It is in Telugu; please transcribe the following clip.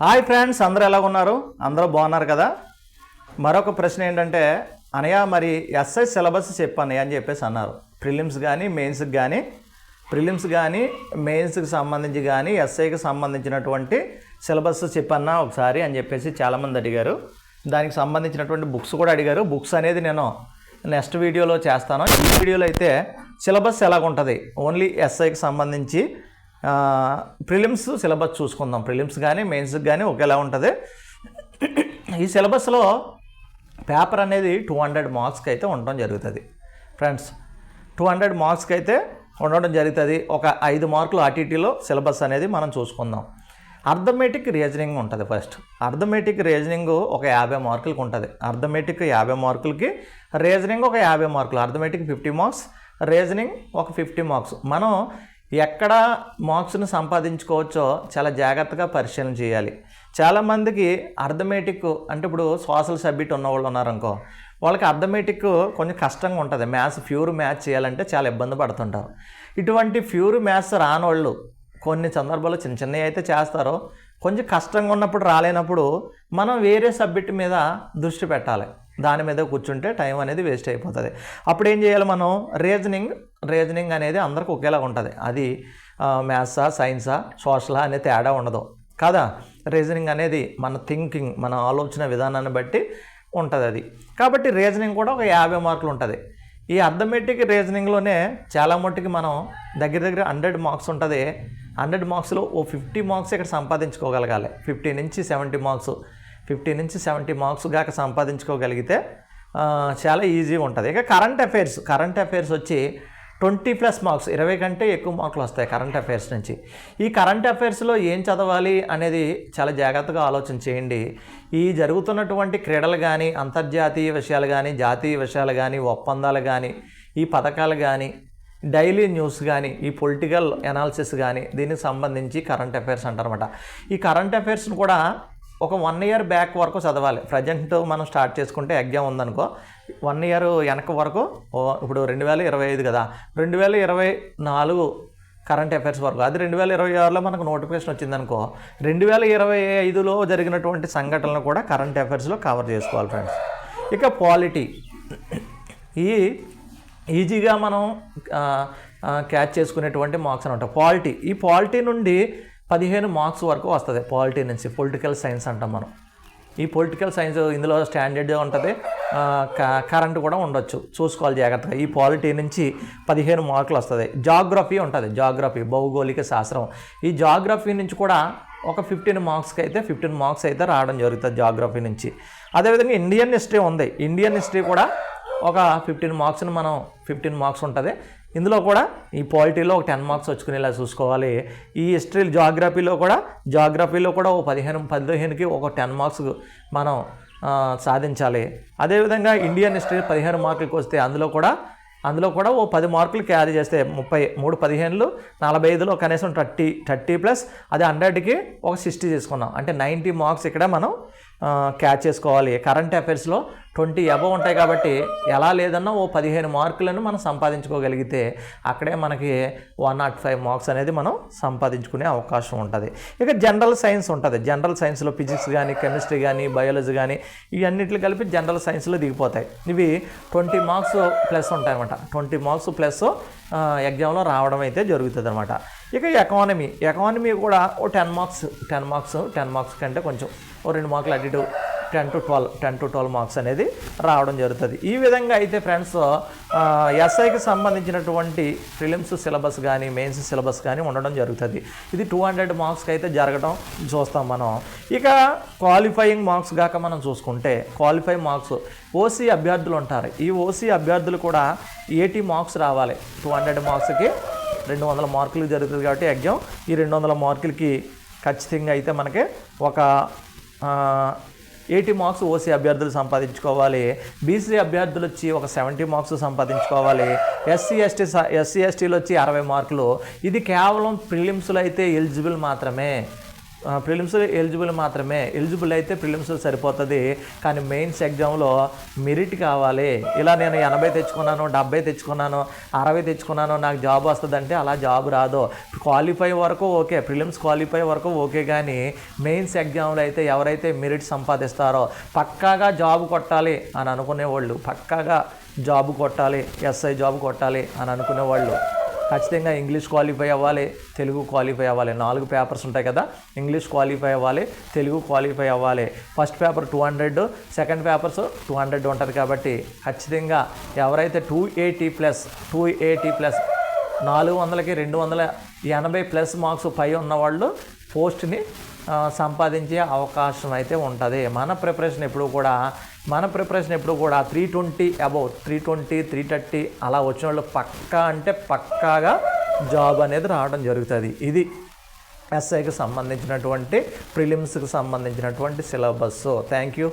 హాయ్ ఫ్రెండ్స్ అందరూ ఎలా ఉన్నారు? అందరూ బాగున్నారు కదా? మరొక ప్రశ్న ఏంటంటే అనయ్య మరి ఎస్ఐ సిలబస్ చెప్పాను అని చెప్పేసి అన్నారు. ప్రిలిమ్స్ కానీ మెయిన్స్కి కానీ ప్రిలిమ్స్ కానీ మెయిన్స్కి సంబంధించి కానీ ఎస్ఐకి సంబంధించినటువంటి సిలబస్ చెప్పన్నా ఒకసారి అని చెప్పేసి చాలామంది అడిగారు. దానికి సంబంధించినటువంటి బుక్స్ కూడా అడిగారు. బుక్స్ అనేది నేను నెక్స్ట్ వీడియోలో చేస్తాను. ఈ వీడియోలో అయితే సిలబస్ ఎలాగుంటుంది? ఓన్లీ ఎస్ఐకి సంబంధించి ప్రిలిమ్స్ సిలబస్ చూసుకుందాం. ప్రిలిమ్స్ కానీ మెయిన్స్కి కానీ ఒకేలా ఉంటుంది. ఈ సిలబస్లో పేపర్ అనేది టూ హండ్రెడ్ మార్క్స్కి అయితే ఉండడం జరుగుతుంది. ఫ్రెండ్స్ టూ హండ్రెడ్ మార్క్స్కి అయితే ఉండడం జరుగుతుంది. ఒక ఐదు మార్కులు ఆర్టీటీలో సిలబస్ అనేది మనం చూసుకుందాం. అర్థమెటిక్ రీజనింగ్ ఉంటుంది ఫస్ట్ అర్థమెటిక్ రీజనింగ్ ఒక యాభై మార్కులకు ఉంటుంది. అర్థమెటిక్ యాభై మార్కులకి రీజనింగ్ ఒక యాభై మార్కులు. అర్థమెటిక్ ఫిఫ్టీ మార్క్స్ రీజనింగ్ ఒక ఫిఫ్టీ మార్క్స్ మనం ఎక్కడ మార్క్స్ను సంపాదించుకోవచ్చో చాలా జాగ్రత్తగా పరిశీలన చేయాలి. చాలామందికి అర్థమెటిక్ అంటే ఇప్పుడు సోషల్ సబ్జెక్ట్ ఉన్న వాళ్ళు ఉన్నారనుకో వాళ్ళకి అర్థమెటిక్ కొంచెం కష్టంగా ఉంటుంది. మ్యాథ్స్ ప్యూర్ మ్యాథ్స్ చేయాలంటే చాలా ఇబ్బంది పడుతుంటారు. ఇటువంటి ప్యూర్ మ్యాథ్స్ రానోళ్ళు కొన్ని సందర్భాల్లో చిన్న చిన్నవి అయితే చేస్తారో. కొంచెం కష్టంగా ఉన్నప్పుడు రాలేనప్పుడు మనం వేరే సబ్జెక్ట్ మీద దృష్టి పెట్టాలి. దాని మీద కూర్చుంటే టైం అనేది వేస్ట్ అయిపోతుంది. అప్పుడు ఏం చేయాలి మనం? రీజనింగ్ రీజనింగ్ అనేది అందరికి ఒకేలా ఉంటుంది. అది మ్యాథ్సా సైన్సా సోషలా అనే తేడా ఉండదు. కదా? రీజనింగ్ అనేది మన థింకింగ్ మన ఆలోచన విధానాన్ని బట్టి ఉంటుంది అది. కాబట్టి రీజనింగ్ కూడా ఒక యాభై మార్కులు ఉంటుంది. ఈ అర్థమెటిక్ రీజనింగ్లోనే చాలా మట్టుకి మనం దగ్గర దగ్గర హండ్రెడ్ మార్క్స్ ఉంటుంది. హండ్రెడ్ మార్క్స్లో ఓ ఫిఫ్టీ మార్క్స్ ఇక్కడ సంపాదించుకోగలగాలి. ఫిఫ్టీ నుంచి సెవెంటీ మార్క్స్. ఫిఫ్టీ నుంచి సెవెంటీ మార్క్స్ గాక సంపాదించుకోగలిగితే చాలా ఈజీగా ఉంటుంది. ఇక కరెంట్ అఫైర్స్ కరెంట్ అఫైర్స్ వచ్చి ట్వంటీ ప్లస్ మార్క్స్ ఇరవై కంటే ఎక్కువ మార్కులు వస్తాయి కరెంట్ అఫైర్స్ నుంచి. ఈ కరెంట్ అఫైర్స్లో ఏం చదవాలి అనేది చాలా జాగ్రత్తగా ఆలోచన చేయండి. ఈ జరుగుతున్నటువంటి క్రీడలు కానీ అంతర్జాతీయ విషయాలు కానీ జాతీయ విషయాలు కానీ ఒప్పందాలు కానీ ఈ పథకాలు కానీ డైలీ న్యూస్ కానీ ఈ పొలిటికల్ ఎనాలిసిస్ కానీ దీనికి సంబంధించి కరెంట్ అఫైర్స్ అంటారన్నమాట. ఈ కరెంట్ అఫైర్స్ని కూడా ఒక వన్ ఇయర్ బ్యాక్ వరకు చదవాలి. ప్రజెంట్ మనం స్టార్ట్ చేసుకుంటే ఎగ్జామ్ ఉందనుకో వన్ ఇయర్ వెనక వరకు ఇప్పుడు రెండు వేల ఇరవై ఐదు కదా రెండు వేల ఇరవై నాలుగు కరెంట్ అఫైర్స్ వరకు అది రెండు వేల ఇరవై ఆరులో మనకు నోటిఫికేషన్ వచ్చిందనుకో రెండు వేల ఇరవై ఐదులో జరిగినటువంటి సంఘటనలు కూడా కరెంట్ అఫైర్స్లో కవర్ చేసుకోవాలి ఫ్రెండ్స్ ఇక పాలిటీ ఈ ఈజీగా మనం క్యాచ్ చేసుకునేటువంటి మార్క్స్ అనమాట. పాలిటీ ఈ పాలిటీ నుండి పదిహేను మార్క్స్ వరకు వస్తుంది. పాలిటీ నుంచి పొలిటికల్ సైన్స్ అంటాం మనం. ఈ పొలిటికల్ సైన్స్ ఇందులో స్టాండర్డ్ ఉంటుంది. క- కరెంట్ కూడా ఉండొచ్చు. చూసుకోవాలి జాగ్రత్తగా. ఈ పాలిటీ నుంచి పదిహేను మార్కులు వస్తుంది. జాగ్రఫీ ఉంటుంది. జాగ్రఫీ భౌగోళిక శాస్త్రం. ఈ జాగ్రఫీ నుంచి కూడా ఒక ఫిఫ్టీన్ మార్క్స్కి అయితే ఫిఫ్టీన్ మార్క్స్ అయితే రావడం జరుగుతుంది జాగ్రఫీ నుంచి. అదేవిధంగా ఇండియన్ హిస్టరీ ఉంది. ఇండియన్ హిస్టరీ కూడా ఒక ఫిఫ్టీన్ మార్క్స్ని మనం ఫిఫ్టీన్ మార్క్స్ ఉంటుంది. ఇందులో కూడా ఈ పాలిటీలో ఒక టెన్ మార్క్స్ వచ్చుకునేలా చూసుకోవాలి. ఈ హిస్టరీ జాగ్రఫీలో కూడా జాగ్రఫీలో కూడా ఒక పదిహేను పదిహేనుకి ఒక టెన్ మార్క్స్ మనం సాధించాలి. అదేవిధంగా ఇండియన్ హిస్టరీ పదిహేను మార్కులకు వస్తే అందులో కూడా అందులో కూడా ఓ పది మార్కులు క్యారీ చేస్తే ముప్పై మూడు పదిహేనులు నలభై ఐదులో కనీసం థర్టీ థర్టీ ప్లస్ అది హండ్రెడ్కి ఒక సిక్స్టీ తీసుకున్నాం అంటే నైంటీ మార్క్స్ ఇక్కడ మనం క్యాచ్ చేసుకోవాలి. కరెంట్ అఫైర్స్లో ట్వంటీ అబవ్ ఉంటాయి కాబట్టి ఎలా లేదన్నా ఓ పదిహేను మార్కులను మనం సంపాదించుకోగలిగితే అక్కడే మనకి వన్ నాట్ ఫైవ్ మార్క్స్ అనేది మనం సంపాదించుకునే అవకాశం ఉంటుంది. ఇక జనరల్ సైన్స్ ఉంటుంది. జనరల్ సైన్స్లో ఫిజిక్స్ కానీ కెమిస్ట్రీ కానీ బయాలజీ కానీ ఇవన్నిటిని కలిపి జనరల్ సైన్స్లో దిగిపోతాయి. ఇవి ట్వంటీ మార్క్స్ ప్లస్ ఉంటాయి అనమాట ట్వంటీ మార్క్స్ ప్లస్ ఎగ్జామ్లో రావడం అయితే జరుగుతుంది అనమాట ఇక ఎకానమీ. ఎకానమీ కూడా ఓ ten marks ten marks ten marks కంటే కొంచెం. ఓ రెండు మార్కులు అటు ten to twelve ten to twelve marks అనేది రావడం జరుగుతుంది. ఈ విధంగా అయితే ఫ్రెండ్స్ ఎస్ఐకి సంబంధించినటువంటి ఫిలిమ్స్ సిలబస్ కానీ మెయిన్స్ సిలబస్ కానీ ఉండడం జరుగుతుంది. ఇది టూ హండ్రెడ్ మార్క్స్కి అయితే జరగడం చూస్తాం మనం. ఇక క్వాలిఫైయింగ్ మార్క్స్ గాక మనం చూసుకుంటే క్వాలిఫై మార్క్స్ ఓసీ అభ్యర్థులు ఉంటారు. ఈ ఓసీ అభ్యర్థులు కూడా ఎయిటీ మార్క్స్ రావాలి. టూ హండ్రెడ్ మార్క్స్కి రెండు వందల మార్కులు జరుగుతుంది కాబట్టి యజ్ఞం. ఈ రెండు వందల మార్కులకి ఖచ్చితంగా అయితే మనకి ఒక ఎయిటీ మార్క్స్ ఓసీ అభ్యర్థులు సంపాదించుకోవాలి. బీసీ అభ్యర్థులు వచ్చి ఒక సెవెంటీ మార్క్స్ సంపాదించుకోవాలి. ఎస్సీ ఎస్టీ ఎస్సీ ఎస్టీలు వచ్చి అరవై మార్కులు. ఇది కేవలం ప్రిలిమ్స్లో అయితే ఎలిజిబుల్ మాత్రమే. ప్రిలిమ్స్ ఎలిజిబుల్ మాత్రమే. ఎలిజిబుల్ అయితే ప్రిలిమ్స్ సరిపోతుంది. కానీ మెయిన్స్ ఎగ్జామ్లో మెరిట్ కావాలి. ఇలా నేను ఎనభై తెచ్చుకున్నాను డెబ్బై తెచ్చుకున్నాను అరవై తెచ్చుకున్నాను నాకు జాబ్ వస్తుందంటే అలా జాబ్ రాదు. క్వాలిఫై వరకు ఓకే ప్రిలిమ్స్ క్వాలిఫై వరకు ఓకే కానీ మెయిన్స్ ఎగ్జామ్లో అయితే ఎవరైతే మెరిట్ సంపాదిస్తారో పక్కాగా జాబ్ కొట్టాలి అని అనుకునే వాళ్ళు పక్కాగా జాబ్ కొట్టాలి ఎస్ఐ జాబ్ కొట్టాలి అని అనుకునే వాళ్ళు ఖచ్చితంగా ఇంగ్లీష్ క్వాలిఫై అవ్వాలి తెలుగు క్వాలిఫై అవ్వాలి. నాలుగు పేపర్స్ ఉంటాయి కదా ఇంగ్లీష్ క్వాలిఫై అవ్వాలి తెలుగు క్వాలిఫై అవ్వాలి. First paper two hundred second papers two hundred ఉంటుంది కాబట్టి ఖచ్చితంగా ఎవరైతే two eighty plus two eighty plus నాలుగు వందలకి రెండు వందల ఎనభై ప్లస్ మార్క్స్ పై ఉన్నవాళ్ళు పోస్ట్ని సంపాదించే అవకాశం అయితే ఉంటుంది. మన ప్రిపరేషన్ ఎప్పుడు కూడా మన ప్రిపరేషన్ ఎప్పుడు కూడా three twenty above three twenty three thirty అలా వచ్చిన వాళ్ళు పక్కా అంటే పక్కాగా జాబ్ అనేది రావడం జరుగుతుంది. ఇది ఎస్ఐకి సంబంధించినటువంటి ప్రిలిమ్స్కి సంబంధించినటువంటి సిలబస్ థ్యాంక్ యూ